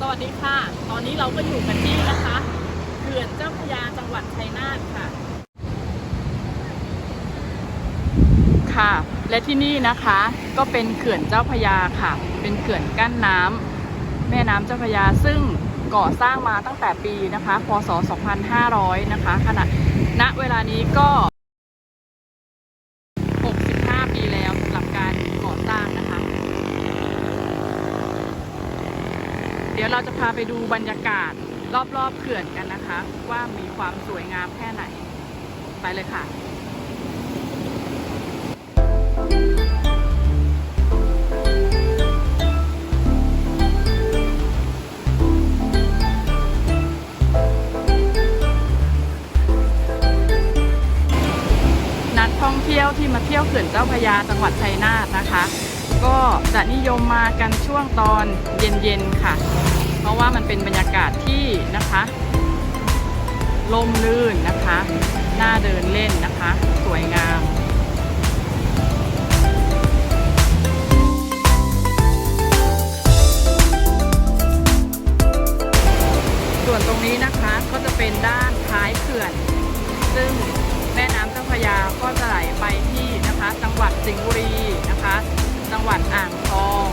สวัสดีค่ะ ตอนนี้เราก็อยู่กันที่นะคะเขื่อนเจ้าพระยาจังหวัดชัยนาทค่ะ ค่ะ และที่นี่นะคะก็เป็นเขื่อนเจ้าพระยาค่ะ เป็นเขื่อนกั้นน้ำแม่น้ำเจ้าพระยาซึ่งก่อสร้างมาตั้งแต่ปีนะคะ พศ 2500 นะคะขณะณเวลานี้ก็ 65 ปีแล้วสำหรับการก่อสร้างนะคะ เดี๋ยวเราจะพาไปดูบรรยากาศรอบๆเขื่อนกันนะคะ ว่ามีความสวยงามแค่ไหน ไปเลยค่ะนักท่องเที่ยวที่มาเที่ยวเขื่อนเจ้าพระยาจังหวัดชัยนาทนะคะ ก็จะนิยมมากันช่วงตอนเย็นๆค่ะ เพราะว่ามันเป็นบรรยากาศที่นะคะลมลื่นนะคะน่าเดินเล่นนะคะ สวยงามส่วนตรงนี้นะคะก็จะเป็นด้านท้ายเขื่อน ซึ่งแม่น้ำเจ้าพระยาก็จะไหลไปที่นะคะ จังหวัดสิงห์บุรีนะคะ จังหวัดอ่างทอง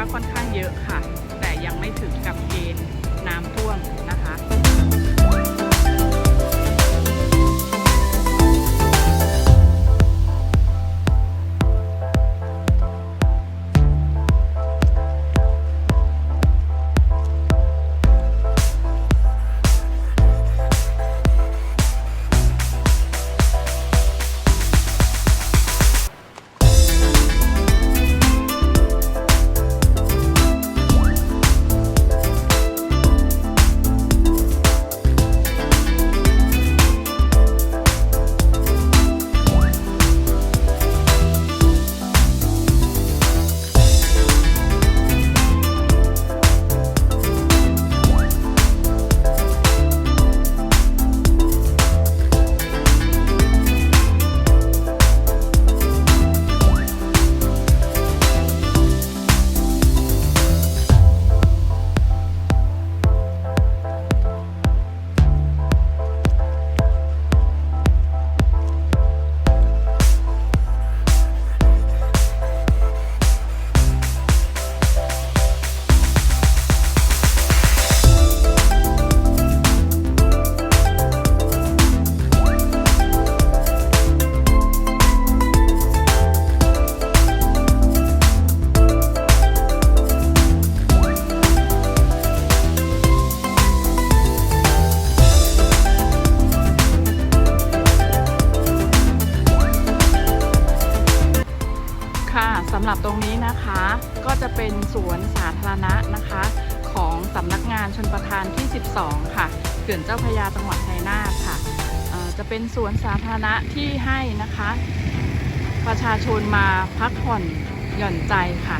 ว่าค่อนข้างเยอะค่ะ แต่ยังไม่ถึงกับเกณฑ์น้ำท่วม นะคะ ก็จะเป็นสวนสาธารณะนะคะ ของสำนักงานชนประทานที่ 12 ค่ะเขื่อนเจ้าพระยาจังหวัดชัยนาทค่ะจะเป็นสวนสาธารณะที่ให้นะคะ ประชาชนมาพักผ่อนหย่อนใจค่ะ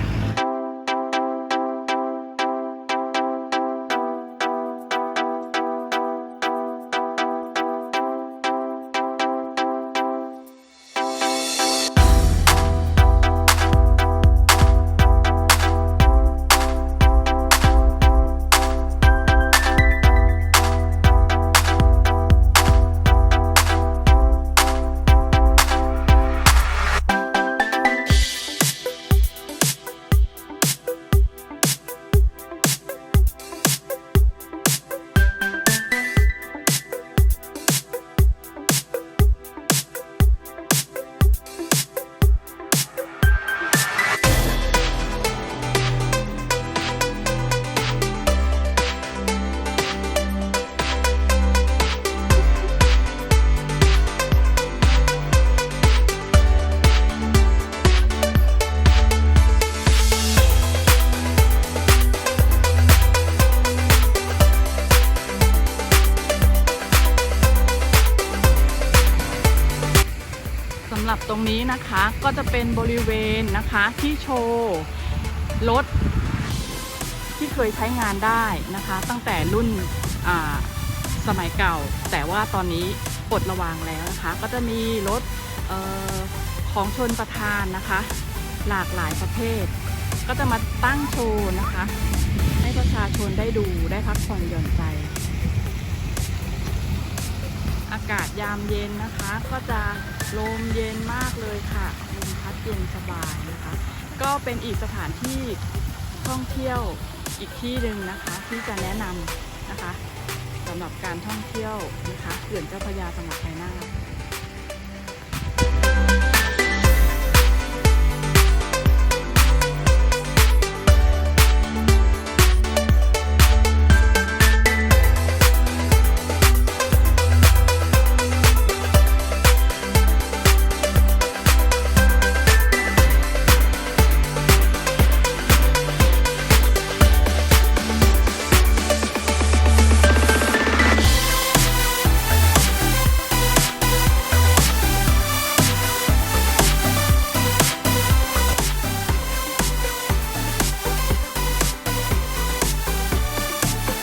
ตรงนี้นะคะก็จะเป็นบริเวณนะคะที่โชว์รถที่เคยใช้งานได้นะคะ ตั้งแต่รุ่นสมัยเก่า แต่ว่าตอนนี้ปลดระวางแล้วนะคะ ก็จะมีรถออของชนประทานนะคะ หลากหลายประเภท ก็จะมาตั้งโชว์นะคะ ให้ประชาชนได้ดูได้พักผ่อนหย่อนใจ อากาศยามเย็นนะคะก็จะ ลมเย็นมากเลยค่ะลมพัดเย็นสบายนะคะ ก็เป็นอีกสถานที่ท่องเที่ยวอีกที่หนึ่งนะคะ ที่จะแนะนำนะคะสำหรับการท่องเที่ยวนะคะเขื่อนเจ้าพระยาจังหวัดชัยนาท